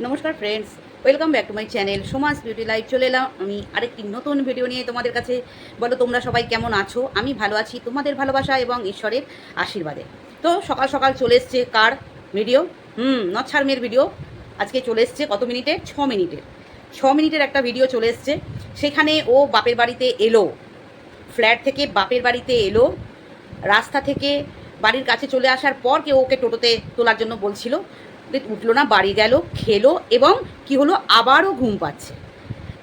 নমস্কার friends welcome back to my channel Soma's beauty life চলে এলাম আমি আরেকটি নতুন ভিডিও নিয়ে তোমাদের কাছে। বলো তোমরা সবাই কেমন আছো? আমি ভালো আছি, তোমাদের ভালোবাসা এবং ঈশ্বরের আশীর্বাদে। তো সকাল সকাল চলে এসছে কার ভিডিও হুম নচ্ছার মেয়ের ভিডিও আজকে চলে এসছে কত মিনিটের ছ মিনিটের ছ মিনিটের একটা ভিডিও চলে এসছে। সেখানে ও বাপের বাড়িতে এলো। ফ্ল্যাট থেকে বাপের বাড়িতে এলো। রাস্তা থেকে বাড়ির কাছে চলে আসার পর কেউ ওকে টোটোতে তোলার জন্য বলছিল। উঠল না, বাড়ি গেল, খেলো এবং কি হলো, আবারও ঘুম পাচ্ছে।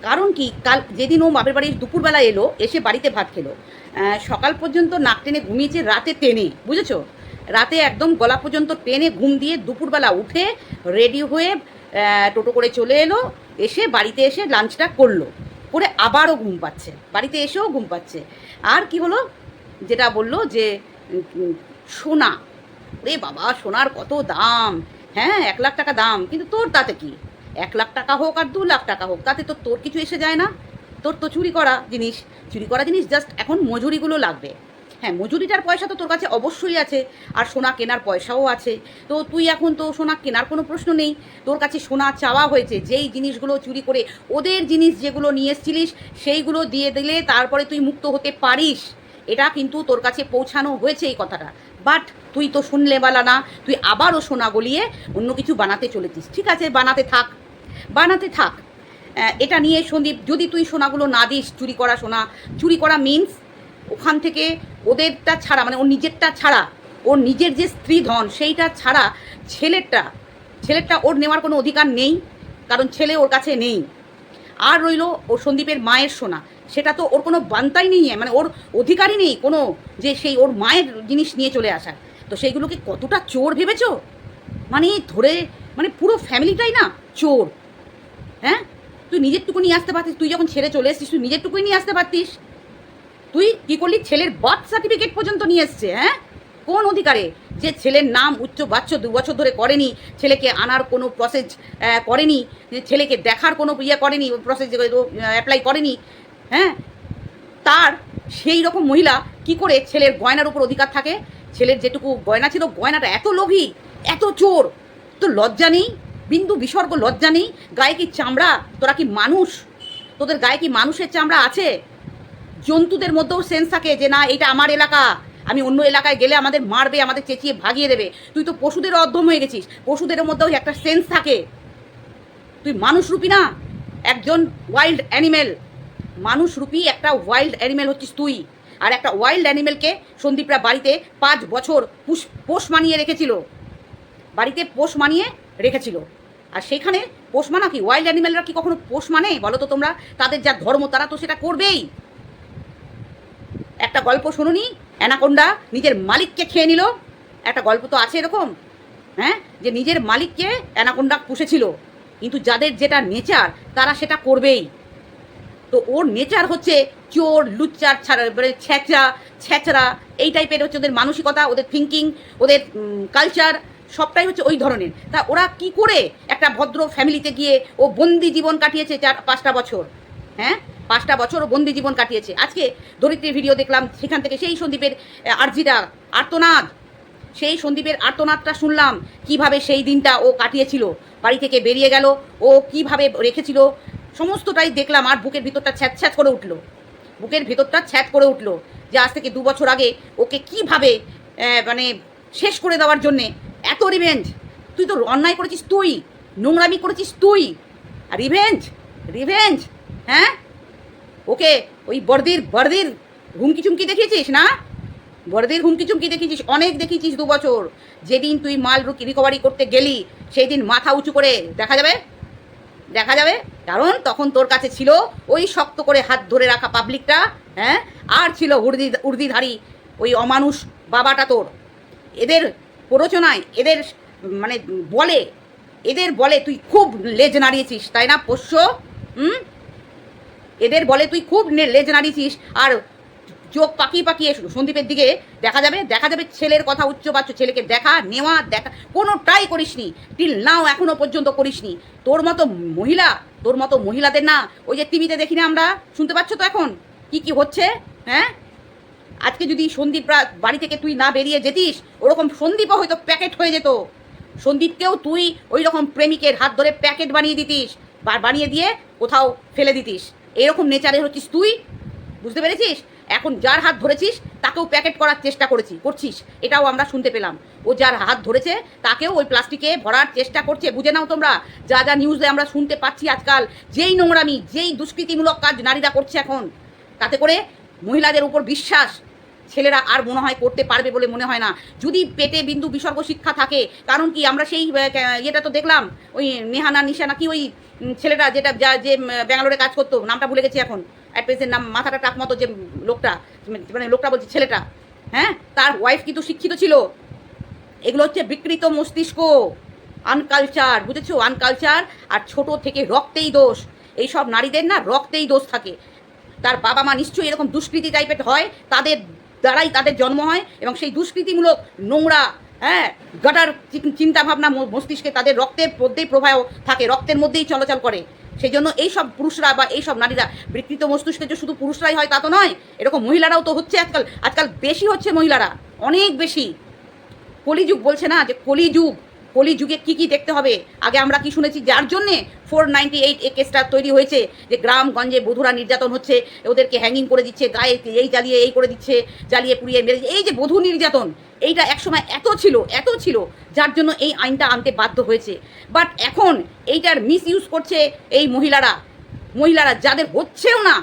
কারণ কি, কাল যেদিন ও বাপের বাড়ি দুপুরবেলা এলো, এসে বাড়িতে ভাত খেলো। সকাল পর্যন্ত নাক টেনে ঘুমিয়েছে, রাতে টেনে, বুঝেছ? রাতে একদম গলা পর্যন্ত টেনে ঘুম দিয়ে দুপুরবেলা উঠে রেডি হয়ে টোটো করে চলে এলো, এসে বাড়িতে এসে লাঞ্চটা করল। করে আবারও ঘুম পাচ্ছে। বাড়িতে এসেও ঘুম পাচ্ছে। আর কি হলো, যেটা বলল যে সোনা। রে বাবা, সোনার কত দাম? হ্যাঁ এক লাখ টাকা দাম। কিন্তু তোর তাতে কি? এক লাখ টাকা হোক আর দু লাখ টাকা হোক, তাতে তো তোর কিছু এসে যায় না। তোর তো চুরি করা জিনিস। চুরি করা জিনিস জাস্ট এখন মজুরিগুলো লাগবে। হ্যাঁ মজুরিটার পয়সা তো তোর কাছে অবশ্যই আছে, আর সোনা কেনার পয়সাও আছে। তো তুই এখন তো সোনা কেনার কোনো প্রশ্ন নেই। তোর কাছে সোনা চাওয়া হয়েছে, যেই জিনিসগুলো চুরি করে ওদের জিনিস যেগুলো নিয়ে এসছিলিস, সেইগুলো দিয়ে দিলে তারপরে তুই মুক্ত হতে পারিস। এটা কিন্তু তোর কাছে পৌঁছানো হয়েছে এই কথাটা। বাট তুই তো শুনলে বালা না, তুই আবারও সোনা গলিয়ে অন্য কিছু বানাতে চলেছিস। ঠিক আছে, বানাতে থাক বানাতে থাক। এটা নিয়ে সন্দীপ, যদি তুই সোনাগুলো না দিস, চুরি করা সোনা, চুরি করা মিন্স ওখান থেকে ওদেরটা ছাড়া মানে ওর নিজেরটা ছাড়া, ওর নিজের যে স্ত্রী ধন, সেইটা ছাড়া ছেলেরটা ছেলেরটা ওর নেওয়ার কোনো অধিকার নেই, কারণ ছেলে ওর কাছে নেই। আর রইল ও সন্দীপের মায়ের সোনা। সেটা তো ওর কোনো বান্তাই নেই মানে ওর অধিকারই নেই কোনো যে সেই ওর মায়ের জিনিস নিয়ে চলে আসার। তো সেইগুলোকে কতটা চোর ভেবেছ? মানে ধরে মানে পুরো ফ্যামিলিটাই না চোর। হ্যাঁ? তুই নিজের টুকু নিয়ে আসতে পারতিস, তুই যখন ছেড়ে চলে এসছিস, তুই নিজের টুকুই নিয়ে আসতে পারতিস। তুই কি করলি? ছেলের বার্থ সার্টিফিকেট পর্যন্ত নিয়ে এসছে হ্যাঁ? কোন অধিকারে? যে ছেলের নাম উচ্চ বাচ্চ দু বছর ধরে করেনি, ছেলেকে আনার কোনো প্রসেস করেনি ছেলেকে দেখার কোনো ইয়ে করেনি প্রসেস অ্যাপ্লাই করেনি হ্যাঁ? তার সেই রকম মহিলা কি করে ছেলের গয়নার উপর অধিকার থাকে? ছেলের যেটুকু গয়না ছিল, গয়নাটা এত লোভী, এত চোর। তো লজ্জা নেই? বিন্দু বিসর্গ লজ্জা নেই? গায়ে কি চামড়া? তোরা কি মানুষ? তোদের গায়ে কি মানুষের চামড়া আছে? জন্তুদের মধ্যেও সেন্স থাকে যে, না, এটা আমার এলাকা। আমি অন্য এলাকায় গেলে আমাদের মারবে, আমাদের চেঁচিয়ে ভাগিয়ে দেবে। তুই তো পশুদের অধ্যম হয়ে গেছিস। পশুদের মধ্যেও একটা সেন্স থাকে। তুই মানুষরূপী না? একজন ওয়াইল্ড অ্যানিমেল মানুষরূপী একটা ওয়াইল্ড অ্যানিমেল হচ্ছিস তুই। আর একটা ওয়াইল্ড অ্যানিমেলকে সন্দীপরা বাড়িতে পাঁচ বছর পুষ, পোষ মানিয়ে রেখেছিল। বাড়িতে পোষ মানিয়ে রেখেছিল। আর সেখানে পোষ মানা কি? ওয়াইল্ড অ্যানিমেলরা কি কখনো পোষ মানে? বলো তো তোমরা, তাদের যা ধর্ম তারা তো সেটা করবেই। একটা গল্প শুনুনি, অ্যানাকোন্ডা নিজের মালিককে খেয়ে নিল। একটা গল্প তো আছে এরকম হ্যাঁ? যে নিজের মালিককে অ্যানাকোন্ডা পুষেছিল। কিন্তু যাদের যেটা নেচার, তারা সেটা করবেই। তো ওর নেচার হচ্ছে চোর, লুচ্চার, ছাড়া মানে ছ্যাচরা ছ্যাচরা এই টাইপের হচ্ছে ওদের মানসিকতা, ওদের থিঙ্কিং ওদের কালচার সবটাই হচ্ছে ওই ধরনের। তা ওরা কি করে একটা ভদ্র ফ্যামিলিতে গিয়ে ও বন্দি জীবন কাটিয়েছে চার, পাঁচটা বছর? হ্যাঁ? পাঁচটা বছর ও বন্দি জীবন কাটিয়েছে। আজকে ধরিত্রীর ভিডিও দেখলাম, সেখান থেকে সেই সন্দীপের আর্জিটা আর্তনাদ, সেই সন্দীপের আর্তনাদটা শুনলাম, কীভাবে সেই দিনটা ও কাটিয়েছিল, বাড়ি থেকে বেরিয়ে গেল, ও কীভাবে রেখেছিল সমস্তটাই দেখলাম আর বুকের ভিতরটা ছ্যাঁচ ছ্যাঁচ করে উঠল। বুকের ভিতরটা ছ্যাঁচ করে উঠল যে আজ থেকে দু বছর আগে ওকে কীভাবে মানে শেষ করে দেওয়ার জন্যে এত রিভেঞ্জ তুই তো অন্যায় করেছিস তুই, নোংরামি করেছিস তুই। আর রিভেঞ্জ রিভেঞ্জ হ্যাঁ? ওকে ওই বর্দির বর্দির হুমকি চুমকি দেখিয়েছিস না? বড়দের হুমকি চুমকি দেখিয়েছিস, অনেক দেখেছিস দু বছর। যেদিন তুই মাল রুকি রিকভারি করতে গেলি সেই দিন মাথা উঁচু করে, দেখা যাবে? দেখা যাবে। কারণ তখন তোর কাছে ছিল ওই শক্ত করে হাত ধরে রাখা পাবলিকটা হ্যাঁ? আর ছিল উর্দি, উর্দিধারী ওই অমানুষ বাবাটা তোর। এদের প্ররোচনায়, এদের মানে বলে, এদের বলে তুই খুব লেজ নাড়িয়েছিস, তাই না পোষ্য? হুম? এদের বলে তুই খুব লেজ নাড়িয়েছিস। আর চোখ পাকিয়ে পাকিয়ে সন্দীপের দিকে দেখা যাবে দেখা যাবে ছেলের কথা উচ্চ বাচ্চ ছেলেকে দেখা, নেওয়া, দেখা, কোনোটাই করিসনি। টিল নাও এখনও পর্যন্ত করিসনি। তোর মতো মহিলা, তোর মতো মহিলাদের না, ওই যে টিভিতে দেখি না আমরা, শুনতে পাচ্ছ তো এখন? কি কি হচ্ছে? হ্যাঁ? আজকে যদি সন্দীপরা বাড়ি থেকে তুই না বেরিয়ে যেতিস, ওরকম সন্দীপও হয়তো প্যাকেট হয়ে যেত। সন্দীপকেও তুই ওই রকম প্রেমিকের হাত ধরে প্যাকেট বানিয়ে দিতিস, বা বানিয়ে দিয়ে কোথাও ফেলে দিতিস। এরকম নেচারে হচ্ছিস তুই? বুঝতে পেরেছিস? এখন যার হাত ধরেছিস, তাকেও প্যাকেট করার চেষ্টা করেছি, করছিস? এটাও আমরা শুনতে পেলাম। ও যার হাত ধরেছে, তাকেও ওই প্লাস্টিকে ভরার চেষ্টা করছে। বুঝে নাও তোমরা, যা যা নিউজে আমরা শুনতে পাচ্ছি আজকাল, যেই নোংরামি, যেই দুষ্কৃতিমূলক কাজ নারীরা করছে এখন, তাতে করে মহিলাদের উপর বিশ্বাস ছেলেরা আর মনে হয় করতে পারবে বলে মনে হয় না। যদি পেটে বিন্দু বিসর্গ শিক্ষা থাকে, কারণ কি আমরা সেই ইয়েটা তো দেখলাম, ওই নেহানা নিশানা কি ওই ছেলেটা যেটা, যা, যে ব্যাঙ্গালোরে কাজ করতো, নামটা ভুলে গেছি এখন। অ্যাড্রেসের নাম, মাথাটা টাক মতো যে, লোকটা মানে লোকটা বলছি ছেলেটা হ্যাঁ? তার ওয়াইফ কিন্তু শিক্ষিত ছিল। এগুলো হচ্ছে বিকৃত মস্তিষ্ক আনকালচার বুঝেছ? আনকালচার আর ছোট থেকে রক্তেই দোষ। এইসব নারীদের না রক্তেই দোষ থাকে। তার বাবা মা নিশ্চয়ই এরকম দুষ্কৃতি টাইপের হয়, তাদের দ্বারাই তাদের জন্ম হয় এবং সেই দুষ্কৃতিমূলক নোংরা হ্যাঁ গটার চিন্তাভাবনা মস্তিষ্কে তাদের রক্তের মধ্যেই প্রবাহ থাকে, রক্তের মধ্যেই চলাচল করে। সেই জন্য এইসব পুরুষরা বা এইসব নারীরা, বিকৃত মস্তিষ্কে যে শুধু পুরুষরাই হয় তা তো নয়, এরকম মহিলারাও তো হচ্ছে আজকাল আজকাল বেশি হচ্ছে মহিলারা, অনেক বেশি। কলিযুগ বলছে না যে কলিযুগ। কলিযুগে কি কি দেখতে হবে? আগে আমরা কি শুনেছি? যার জন্যে ফোর নাইনটি এইট এ কেসটা তৈরি হয়েছে, যে গ্রামগঞ্জে বধুরা নির্যাতন হচ্ছে, ওদেরকে হ্যাঙ্গিং করে দিচ্ছে, গায়ে এই জ্বালিয়ে এই করে দিচ্ছে, জ্বালিয়ে পুড়িয়ে মেরে এই যে বধূ নির্যাতন, এইটা একসময় এত ছিল এত ছিল, যার জন্য এই আইনটা আনতে বাধ্য হয়েছে। বাট এখন এইটার মিস ইউজ করছে এই মহিলারা। মহিলারা যাদের হচ্ছেও না,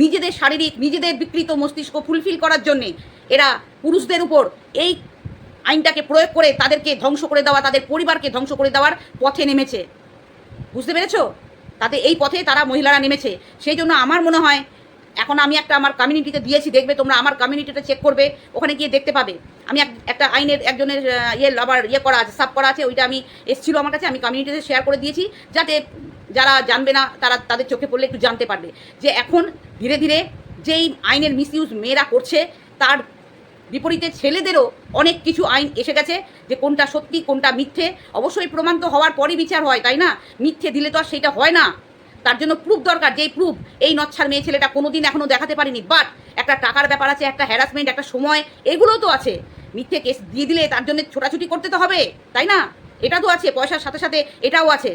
নিজেদের শারীরিক, নিজেদের বিকৃত মস্তিষ্ক ফুলফিল করার জন্যে, এরা পুরুষদের উপর এই আইনটাকে প্রয়োগ করে তাদেরকে ধ্বংস করে দেওয়া, তাদের পরিবারকে ধ্বংস করে দেওয়ার পথে নেমেছে। বুঝতে পেরেছ? তাতে এই পথে তারা মহিলারা নেমেছে। সেই জন্য আমার মনে হয়, এখন আমি একটা আমার কমিউনিটিতে দিয়েছি, দেখবে তোমরা আমার কমিউনিটিটা চেক করবে, ওখানে গিয়ে দেখতে পাবে। আমি এক- একটা আইনের একজনের ইয়ে আবার ইয়ে করা আছে সাব করা আছে, ওইটা আমি এসেছিল আমার কাছে, আমি কমিউনিটিতে শেয়ার করে দিয়েছি, যাতে যারা জানবে না, তারা তাদের চোখে পড়লে একটু জানতে পারবে। যে এখন ধীরে ধীরে যেই আইনের মিসইউজ মেয়েরা করছে, তার বিপরীতে ছেলেদেরও অনেক কিছু আইন এসে গেছে যে কোনটা সত্যি, কোনটা মিথ্যে। অবশ্যই প্রমাণ তো হওয়ার পরই বিচার হয়, তাই না? মিথ্যে দিলে তো আর সেটা হয় না। তার জন্য প্রুফ দরকার, যেই প্রুফ এই নচ্ছার মেয়ে ছেলেটা কোনোদিন এখনও দেখাতে পারিনি। বাট একটা টাকার ব্যাপার আছে, একটা হ্যারাসমেন্ট একটা সময় এগুলোও তো আছে। মিথ্যে কেস দিয়ে দিলে তার জন্য ছোটাছুটি করতে তো হবে, তাই না? এটা তো আছে, পয়সার সাথে সাথে এটাও আছে।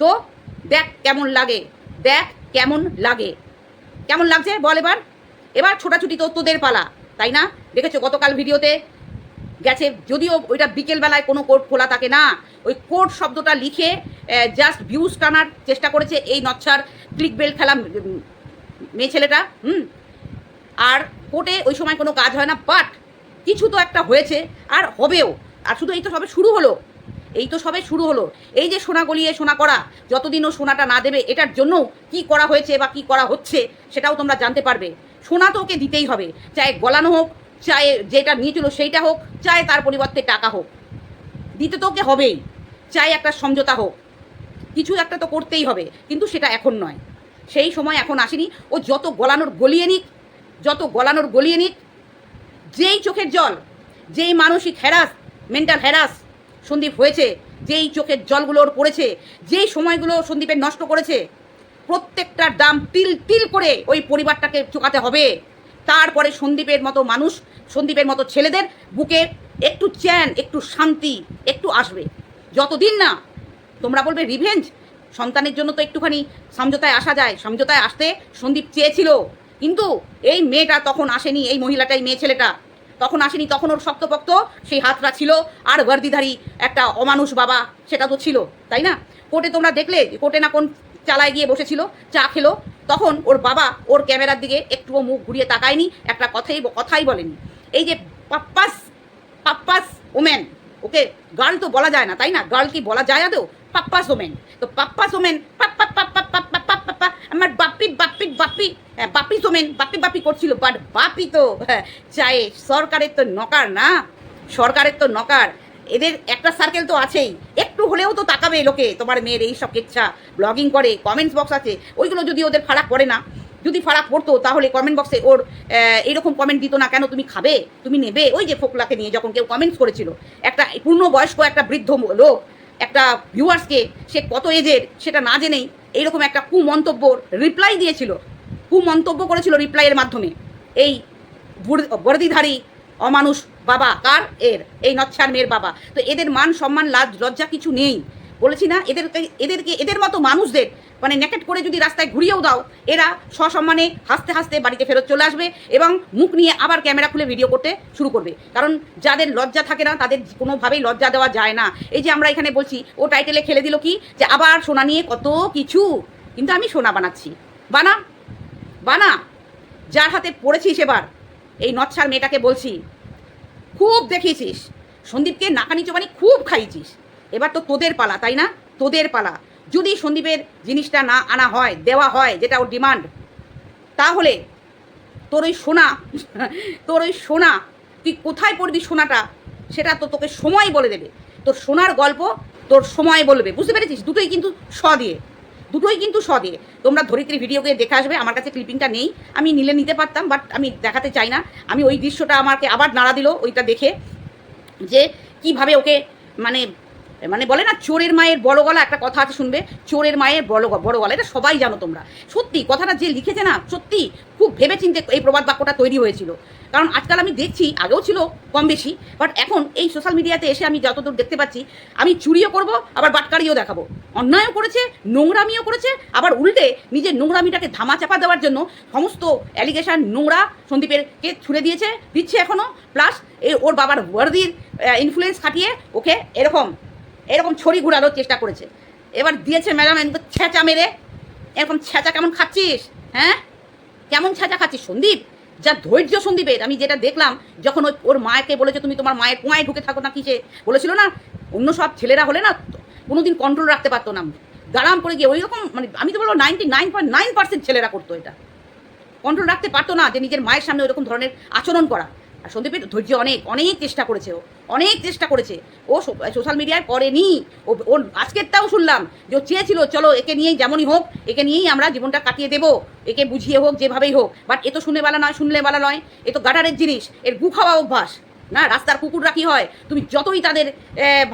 তো দেখ কেমন লাগে, দেখ কেমন লাগে। কেমন লাগছে বল এবার? এবার ছোটাছুটি তো তোদের পালা। তাই না? দেখেছ গতকাল ভিডিওতে গেছে, যদিও ওইটা বিকেলবেলায় কোনো কোর্ট খোলা থাকে না, ওই কোর্ট শব্দটা লিখে জাস্ট ভিউজ টানার চেষ্টা করেছে এই নচ্ছার ক্লিক বেল খেলা মেয়ে ছেলেটা, হুম? আর কোর্টে ওই সময় কোনো কাজ হয় না বাট কিছু তো একটা হয়েছে, আর হবেও। আর শুধু এই তো সবে শুরু হলো, এই তো সবে শুরু হলো। এই যে সোনা গলিয়ে সোনা করা, যতদিন ও সোনাটা না দেবে, এটার জন্য কি করা হয়েছে বা কি করা হচ্ছে, সেটাও তোমরা জানতে পারবে। সোনা তো ওকে দিতেই হবে। চাই গলানো হোক চাই যেটা নিয়েছিল সেইটা হোক চাই তার পরিবর্তে টাকা হোক। দিতে তো ওকে হবেই। চাই একটা সমঝোতা হোক। কিছু একটা তো করতেই হবে, কিন্তু সেটা এখন নয়। সেই সময় এখন আসেনি। ও যত গলানোর গলিয়ে নিক, যত গলানোর গলিয়ে নিক, যেই চোখের জল, যেই মানসিক হ্যারাস মেন্টাল হ্যারাস সন্দীপ হয়েছে, যেই চোখের জলগুলো ওর পড়েছে, যেই সময়গুলো সন্দীপের নষ্ট করেছে প্রত্যেকটার দাম তিল তিল করে ওই পরিবারটাকে চোকাতে হবে। তারপরে সন্দীপের মতো মানুষ, সন্দীপের মতো ছেলেদের বুকে একটু চ্যান, একটু শান্তি, একটু আসবে। যতদিন না, তোমরা বলবে রিভেঞ্জ সন্তানের জন্য তো একটুখানি সমঝোতায় আসা যায়। সমঝোতায় আসতে সন্দীপ চেয়েছিল। কিন্তু এই মেয়েটা তখন আসেনি, এই মহিলাটাই মেয়ে ছেলেটা। তখন আসেনি, তখন ওর শক্তপক্ত সেই হাতটা ছিল। আর বর্দিধারী একটা অমানুষ বাবা, সেটা তো ছিল, তাই না? কোর্টে তোমরা দেখলে কোর্টে না কোন চালায় গিয়ে বসেছিল চা খেলো। তখন ওর বাবা ওর ক্যামেরার দিকে একটুও মুখ ঘুরিয়ে তাকায়নি একটা কথাই কথাই বলেনি। এই যে পাপ্পাস পাপ্পাস ওমেন ওকে গার্ল তো বলা যায় না তাই না? গার্ল কি বলা যায় আদৌ? পাপ্পাস ওমেন। তো পাপ্পাস ওমেন পাপ্পা পাপ্পা পাপ্পা পাপ্পা আমার বাপ্পি বাপ্পি বাপ্পি হ্যাঁ, বাপ্পি সোমেন বাপ্পি বাপ্পি করছিল বাট বাপি তো হ্যাঁ, চায়ে সরকারের তো নকার না সরকারের তো নকার। এদের একটা সার্কেল তো আছেই। একটু হলেও তো তাকাবে লোকে, তোমার মেয়ের এই সব কেচ্ছা ব্লগিং করে কমেন্টস বক্স আছে, ওইগুলো যদি ওদের ফারাক পড়ে না, যদি ফারাক পড়তো তাহলে কমেন্ট বক্সে ওর এইরকম কমেন্ট দিত না, কেন তুমি খাবে? তুমি নেবে? ওই যে ফোকলাকে নিয়ে যখন কেউ কমেন্টস করেছিল। একটা পূর্ণবয়স্ক একটা বৃদ্ধ লোক, একটা ভিউয়ার্সকে সে কত এজের সেটা না জেনেই এইরকম একটা কুমন্তব্যর রিপ্লাই দিয়েছিল। কুমন্তব্য করেছিল রিপ্লাইয়ের মাধ্যমে। এই বর্দিধারী, অমানুষ বাবা, কার? এর, এই নচ্ছার মেয়ের বাবা। তো এদের মান সম্মান, লাজ, লজ্জা কিছু নেই। বলেছি না এদেরকে এদেরকে, এদের মতো মানুষদের মানে নেকেট করে যদি রাস্তায় ঘুরিয়েও দাও, এরা সসম্মানে হাসতে হাসতে বাড়িতে ফেরত চলে আসবে এবং মুখ নিয়ে আবার ক্যামেরা খুলে ভিডিও করতে শুরু করবে। কারণ যাদের লজ্জা থাকে না, তাদের কোনোভাবেই লজ্জা দেওয়া যায় না। এই যে আমরা এখানে বলছি, ও টাইটেলে খেলে দিল কি? যে আবার সোনা নিয়ে কত কিছু। কিন্তু আমি সোনা বানাচ্ছি। বানা বানা। যার হাতে পড়েছিস এবার, এই নচ্ছার মেয়েটাকে বলছি খুব দেখিয়েছিস। সন্দীপকে নাকানি চোবানি খুব খাইয়েছিস। এবার তো তোদের পালা, তাই না? তোদের পালা। যদি সন্দীপের জিনিসটা না আনা হয়, দেওয়া হয়, যেটা ওর ডিমান্ড, তাহলে তোর ওই সোনা, তোর ওই সোনা, তুই কোথায় পড়বি সোনাটা? সেটা তো তোকে সময় বলে দেবে। তোর সোনার গল্প তোর সময় বলবে। বুঝতে পেরেছিস? দুটোই কিন্তু স দিয়ে। দুটোই কিন্তু সদে। তোমরা ধরিত্রী ভিডিওকে দেখে আসবে, আমার কাছে ক্লিপিংটা নেই। আমি নিলে নিতে পারতাম বাট আমি দেখাতে চাই না। আমি ওই দৃশ্যটা আমাকে আবার নাড়া দিল, ওইটা দেখে যে কীভাবে ওকে মানে মানে বলে না, চোরের মায়ের বড় গলা একটা কথা আছে, শুনবে? চোরের মায়ের বড় বড় গলা, এটা সবাই জানো তোমরা। সত্যি, কথাটা যে লিখেছে না, সত্যি খুব ভেবে ভেবেচিন্তে এই প্রবাদ বাক্যটা তৈরি হয়েছিল। কারণ আজকাল আমি দেখছি, আগেও ছিল কম বেশি বাট এখন এই সোশ্যাল মিডিয়াতে এসে আমি যতদূর দেখতে পাচ্ছি, আমি চুরিও করব, আবার বাটকারিও দেখাবো। অন্যায়ও করেছে, নোংরামিও করেছে, আবার উল্টে নিজের নোংরামিটাকে ধামা চাপা দেওয়ার জন্য সমস্ত অ্যালিগেশন নোংরা সন্দীপেরকে ছুড়ে দিয়েছে, দিচ্ছে এখনও প্লাস এ ওর বাবার ওয়ার্দির ইনফ্লুয়েন্স খাটিয়ে ওকে এরকম এরকম ছড়ি ঘুরানোর চেষ্টা করেছে। এবার দিয়েছে ম্যাডাম একদম ছ্যাঁচা মেরে। এরকম ছ্যাঁচা কেমন খাচ্ছিস? হ্যাঁ? কেমন ছ্যাঁচা খাচ্ছিস সন্দীপ? যা ধৈর্য সন্দীপের। আমি যেটা দেখলাম, যখন ওই ওর মাকে বলেছে, তুমি তোমার মায়ের কুয়ায় ঢুকে থাকো না কিসে? বলেছিল না, অন্য সব ছেলেরা হলে না, কোনোদিন কন্ট্রোল রাখতে পারতো না। দাঁড়াম করে গিয়ে ওই রকম মানে আমি তো বলব ninety nine point nine percent ছেলেরা করতো এটা। কন্ট্রোল রাখতে পারতো না যে নিজের মায়ের সামনে ওইরকম ধরনের আচরণ করা। আর সন্দীপের ধৈর্য অনেক অনেক চেষ্টা করেছে ও, অনেক চেষ্টা করেছে। ও সোশ্যাল মিডিয়ায় করেনি। ও ওর আজকেরটাও শুনলাম যে ও চেয়েছিল, চলো একে নিয়েই যেমনই হোক, একে নিয়েই আমরা জীবনটা কাটিয়ে দেবো, একে বুঝিয়ে হোক, যেভাবেই হোক। বাট এ তো শুনে বেলা নয়, শুনলে বেলা নয়। এ তো গাডারের জিনিস, এর গু খাওয়া অভ্যাস। না, রাস্তার কুকুররা কি হয়? তুমি যতই তাদের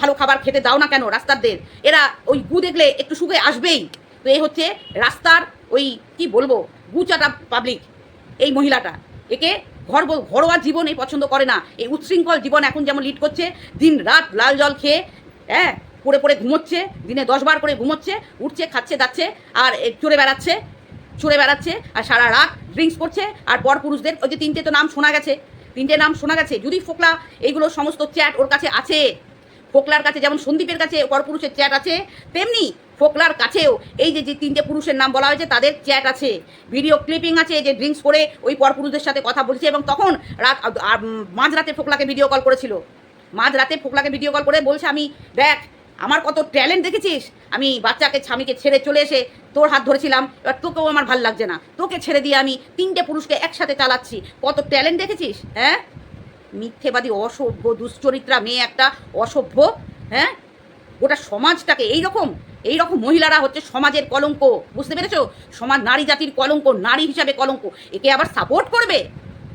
ভালো খাবার খেতে দাও না কেন রাস্তারদের, এরা ওই গু দেখলে একটু সুখে আসবেই। তো এ হচ্ছে রাস্তার ওই, কি বলব গুচাটা পাবলিক এই মহিলাটা। একে ঘর ঘরোয়া জীবন এই পছন্দ করে না। এই উচ্ছৃঙ্খল জীবন এখন যেমন লিড করছে, দিন রাত লাল জল খেয়ে হ্যাঁ পড়ে পড়ে ঘুমোচ্ছে, দিনে দশবার করে ঘুমোচ্ছে, উঠছে, খাচ্ছে, যাচ্ছে, আর চড়ে বেড়াচ্ছে চড়ে বেড়াচ্ছে, আর সারা রাত ড্রিঙ্কস করছে, আর পর পুরুষদের ওই যে তিনটে তো নাম শোনা গেছে, তিনটে নাম শোনা গেছে, যদি ফোকলা এইগুলো সমস্ত চ্যাট ওর কাছে আছে, ফোকলার কাছে যেমন সন্দীপের কাছে পরপুরুষের চ্যাট আছে, তেমনি ফোকলার কাছেও এই যে যে তিনটে পুরুষের নাম বলা হয়েছে, তাদের চ্যাট আছে ভিডিও ক্লিপিং আছে যে ড্রিঙ্কস করে ওই পরপুরুষদের সাথে কথা বলছে এবং তখন রাত মাঝরাতে ফোকলাকে ভিডিও কল করেছিল। মাঝরাতে ফোকলাকে ভিডিও কল করে বলছে আমি, দেখ, আমার কত ট্যালেন্ট দেখেছিস? আমি বাচ্চাকে, স্বামীকে ছেড়ে চলে এসে তোর হাত ধরেছিলাম, এবার তোকেও আমার ভালো লাগছে না। তোকে ছেড়ে দিয়ে আমি তিনটে পুরুষকে একসাথে চালাচ্ছি। কত ট্যালেন্ট দেখেছিস হ্যাঁ? মিথ্যেবাদী, অসভ্য, দুশ্চরিত্রা মেয়ে একটা অসভ্য হ্যাঁ? গোটা সমাজটাকে এই রকম এই রকম মহিলারা হচ্ছে সমাজের কলঙ্ক, বুঝতে পেরেছ? সমাজ নারী জাতির কলঙ্ক, নারী হিসাবে কলঙ্ক। একে আবার সাপোর্ট করবে?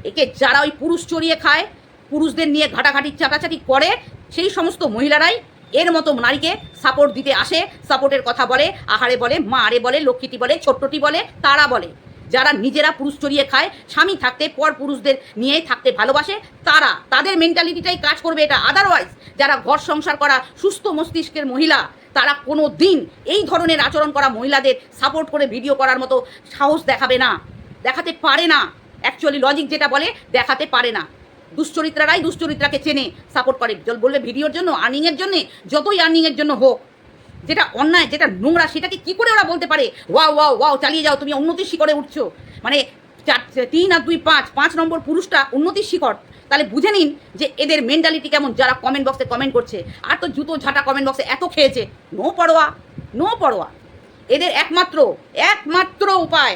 একে যারা ওই পুরুষ চড়িয়ে খায়, পুরুষদের নিয়ে ঘাটাঘাটি চাটাচাটি করে, সেই সমস্ত মহিলারাই এর মতো নারীকে সাপোর্ট দিতে আসে সাপোর্টের কথা বলে, আহারে বলে, মা আরে বলে, লক্ষ্মীটি বলে, ছোট্টটি বলে, তারা বলে। যারা নিজেরা পুরুষ চড়িয়ে খায়, স্বামী থাকতে পর পুরুষদের নিয়েই থাকতে ভালোবাসে, তারা, তাদের মেন্টালিটিটাই কাজ করবে এটা। আদারওয়াইজ যারা ঘর সংসার করা, সুস্থ মস্তিষ্কের মহিলা তারা কোনো দিন এই ধরনের আচরণ করা মহিলাদের সাপোর্ট করে ভিডিও করার মতো সাহস দেখাবে না। দেখাতে পারে না। অ্যাকচুয়ালি লজিক যেটা বলে, দেখাতে পারে না। দুশ্চরিত্রারাই দুশ্চরিত্রাকে চেনে সাপোর্ট করে। বলবে ভিডিওর জন্য আর্নিংয়ের জন্য, যতই আর্নিংয়ের জন্য হোক। যেটা অন্যায়, যেটা নোংরা, সেটাকে কি করে ওরা বলতে পারে? ওয়াও ওয়াও ওয়াও চালিয়ে যাও, তুমি উন্নতির শিখরে উঠছো। মানে চার, তিন আর দুই, পাঁচ পাঁচ নম্বর পুরুষটা উন্নতির শিখর। তাহলে বুঝে নিন যে এদের মেন্টালিটি কেমন, যারা কমেন্ট বক্সে কমেন্ট করছে। আর তো জুতো ঝাঁটা কমেন্ট বক্সে এত খেয়েছে। নো পড়োয়া নো পড়োয়া এদের একমাত্র একমাত্র উপায়।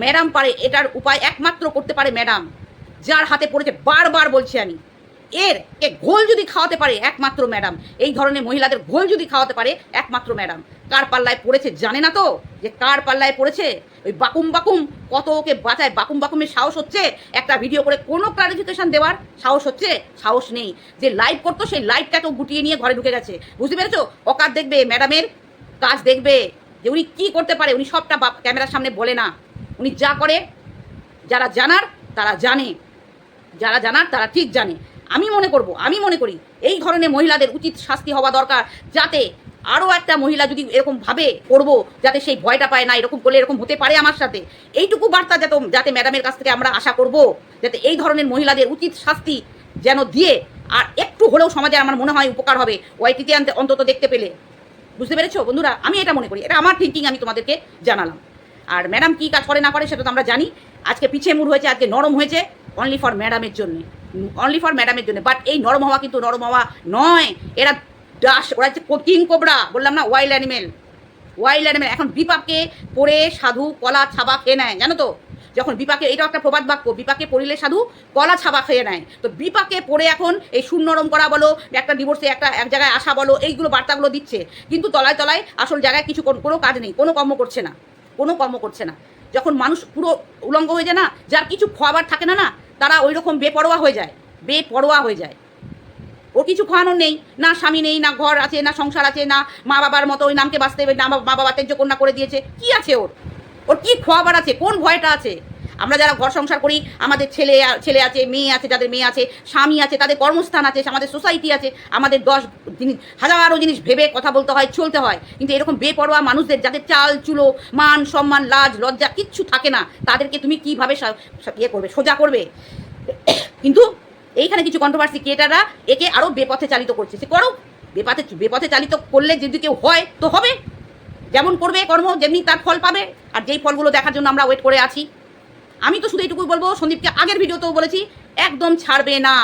ম্যাডাম পারে, এটার উপায় একমাত্র করতে পারে ম্যাডাম যার হাতে পড়েছে, বারবার বলছি আমি। এর, এ ঘোল যদি খাওয়াতে পারে একমাত্র ম্যাডাম, এই ধরনের মহিলাদের ঘোল যদি খাওয়াতে পারে একমাত্র ম্যাডাম। কার পাল্লায় পড়েছে জানে না তো? যে কার পাল্লায় পড়েছে? ওই বাকুম বাকুম, কত ওকে বাঁচায়, বাকুম বাকুমের সাহস হচ্ছে? একটা ভিডিও করে কোনো ক্লারিফিকেশন দেওয়ার সাহস হচ্ছে? সাহস নেই। যে লাইভ করতো, সেই লাইভটাকেও গুটিয়ে নিয়ে ঘরে ঢুকে গেছে। বুঝতে পেরেছ? অকার দেখবে, ম্যাডামের কাজ দেখবে যে উনি কী করতে পারে, উনি সবটা ক্যামেরার সামনে বলে না। উনি যা করে, যারা জানার, তারা জানে। যারা জানার, তারা ঠিক জানে। আমি মনে করব, আমি মনে করি এই ধরনের মহিলাদের উচিত শাস্তি হওয়া দরকার যাতে আরও একটা মহিলা যদি এরকম ভাবে করব, যাতে সেই ভয়টা পায় না, এরকম করলে এরকম হতে পারে আমার সাথে। এইটুকু বার্তা যাতে যাতে ম্যাডামের কাছ থেকে আমরা আশা করব, যাতে এই ধরনের মহিলাদের উচিত শাস্তি যেন দিয়ে, আর একটু হলেও সমাজে আমার মনে হয় উপকার হবে, ওয়াইটিতে আনতে অন্তত দেখতে পেলে। বুঝতে পেরেছ বন্ধুরা? আমি এটা মনে করি, এটা আমার থিঙ্কিং আমি তোমাদেরকে জানালাম। আর ম্যাডাম কী কাজ করে না করে সেটা তো আমরা জানি। আজকে পিছিয়ে মুড় হয়েছে, আজকে নরম হয়েছে অনলি ফর ম্যাডামের জন্য। অনলি ফর ম্যাডামের জন্য। বাট এই নরম হওয়া কিন্তু নরম হওয়া নয়। এরা ডাস ওরা হচ্ছে কিং কোবরা। বললাম না ওয়াইল্ড অ্যানিমেল ওয়াইল্ড অ্যানিমেল এখন বিপাককে পড়ে সাধু কলা ছাবা খেয়ে নেয়, জানো তো? যখন বিপাকে এটাও একটা প্রবাদ বাক্য। বিপাকে পড়িলে সাধু কলা ছাবা খেয়ে নেয়। তো বিপাকে পড়ে এখন এই সুনরম করা বলো, একটা ডিভোর্সে একটা এক জায়গায় আসা বলো, এইগুলো বার্তাগুলো দিচ্ছে। কিন্তু তলায় তলায় আসল জায়গায় কিছু কোনো কাজ নেই। কোনো কর্ম করছে না। কোনো কর্ম করছে না। যখন মানুষ পুরো উলঙ্গ হয়ে যায় না, যার কিছু খাবার থাকে না না, তারা ওই রকম বেপরোয়া হয়ে যায়, বেপরোয়া হয়ে যায়। ওর কিছু খাওয়ানোর নেই, না স্বামী নেই, না ঘর আছে, না সংসার আছে, না মা বাবার মতো ওই নামকে বাঁচতে হবে, না মা বাবা তেজ্য কন্যা করে দিয়েছে। কি আছে ওর? ওর কি খোয়াবার আছে? কোন ভয়টা আছে? আমরা যারা ঘর সংসার করি, আমাদের ছেলে ছেলে আছে, মেয়ে আছে, যাদের মেয়ে আছে, স্বামী আছে, তাদের কর্মস্থান আছে, আমাদের সোসাইটি আছে, আমাদের দশ জিনিস, হাজারো জিনিস ভেবে কথা বলতে হয়, চলতে হয়। কিন্তু এরকম বেপরোয়া মানুষদের, যাদের চাল, চুলো, মান সম্মান, লাজ, লজ্জা কিচ্ছু থাকে না, তাদেরকে তুমি কীভাবে ইয়ে করবে, সোজা করবে? কিন্তু এইখানে কিছু কন্ট্রোভার্সি ক্রিয়েটাররা একে আরও বেপথে চালিত করছে। সে করো বেপথে বেপথে চালিত করলে যদি কেউ হয়, তো হবে। যেমন করবে কর্ম, যেমনি তার ফল পাবে। আর যেই ফলগুলো দেখার জন্য আমরা ওয়েট করে আছি আমি তো শুধু এইটুকুই বলব, সন্দীপকে আগের ভিডিওতেও বলেছি, একদম ছাড়বে না।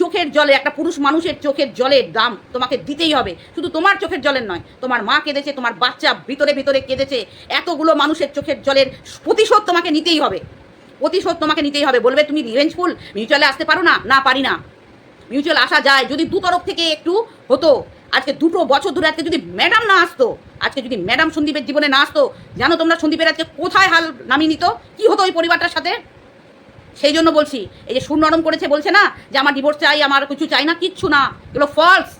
চোখের জলে, একটা পুরুষ মানুষের চোখের জলের দাম তোমাকে দিতেই হবে। শুধু তোমার চোখের জলের নয়, তোমার মা কেঁদেছে, তোমার বাচ্চা ভিতরে ভিতরে কেঁদেছে, এতগুলো মানুষের চোখের জলের প্রতিশোধ তোমাকে নিতেই হবে। প্রতিশোধ তোমাকে নিতেই হবে। বলবে, তুমি রিভেঞ্জফুল মিউচুয়ালে আসতে পারো না? না, পারি না। মিউচুয়াল আসা যায়, যদি দু তরফ থেকে একটু হতো। আজকে দুটো বছর ধরে আজকে যদি ম্যাডাম না আসতো, আজকে যদি ম্যাডাম সন্দীপের জীবনে না আসতো, জানো তোমরা সন্দীপের আজকে কোথায় হাল নামিয়ে নিত? কি হতো ওই পরিবারটার সাথে? সেই জন্য বলছি, এই যে সুর নরম করেছে, বলছে না যে আমার ডিভোর্স চাই, আমার কিছু চাই না, কিচ্ছু না, এগুলো ফলস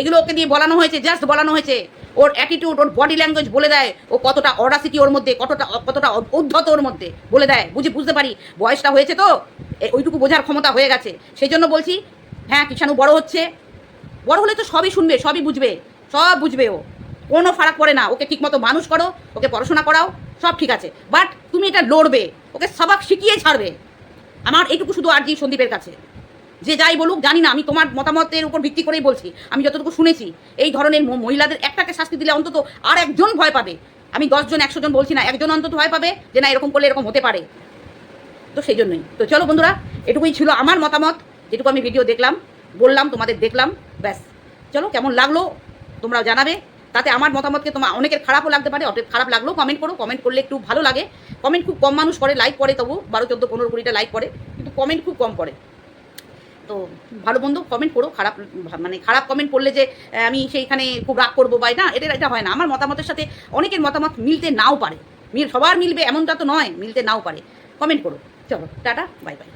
এগুলো ওকে দিয়ে বলানো হয়েছে জাস্ট বলানো হয়েছে। ওর অ্যাটিটিউড ওর বডি ল্যাঙ্গুয়েজ বলে দেয়, ও কতটা অডাসিটি ওর মধ্যে, কতটা কতটা উদ্ধত ওর মধ্যে বলে দেয়, বুঝি বুঝতে পারি? বয়সটা হয়েছে তো? ওইটুকু বোঝার ক্ষমতা হয়ে গেছে। সেই জন্য বলছি হ্যাঁ কিষাণু বড় হচ্ছে বড় হলে তো সবই শুনবে, সবই বুঝবে, সব বুঝবে ও। কোনো ফারাক পড়ে না, ওকে ঠিকমতো মানুষ করো, ওকে পড়াশোনা করাও, সব ঠিক আছে। বাট তুমি এটা লড়বে, ওকে সবাক শিখিয়ে ছাড়বে। আমার এইটুকু শুধু আর্জি সন্দীপের কাছে। যে যাই বলুক, জানি না, আমি তোমার মতামতের উপর ভিত্তি করেই বলছি, আমি যতটুকু শুনেছি, এই ধরনের মহিলাদের একটাকে শাস্তি দিলে অন্তত আর একজন ভয় পাবে। আমি দশজন, একশো জন বলছি না, একজন অন্তত ভয় পাবে যে না, এরকম করলে এরকম হতে পারে। তো সেই জন্যই। তো চলো বন্ধুরা, এটুকুই ছিল আমার মতামত, যেটুকু আমি ভিডিও দেখলাম, বললাম, তোমাদের দেখলাম। ব্যাস। চলো, কেমন লাগল? তোমরাও জানাবে। তাতে আমার মতামতকে তোমার অনেকের খারাপও লাগতে পারে অনেক খারাপ লাগলেও কমেন্ট করো। কমেন্ট করলে একটু ভালো লাগে। কমেন্ট খুব কম মানুষ করে লাইক করে তবু বারো, চোদ্দ, পনেরো, কুড়িটা লাইক করে, কিন্তু কমেন্ট খুব কম করে। তো ভালো বন্ধু কমেন্ট করো। খারাপ মানে খারাপ কমেন্ট করলে যে আমি সেইখানে খুব রাগ করব বা না এটা এটা হয় না। আমার মতামতের সাথে অনেকের মতামত মিলতে নাও পারে। মিল, সবার মিলবে, এমনটা তো নয়, মিলতে নাও পারে। কমেন্ট করো। চলো, টাটা বাই বাই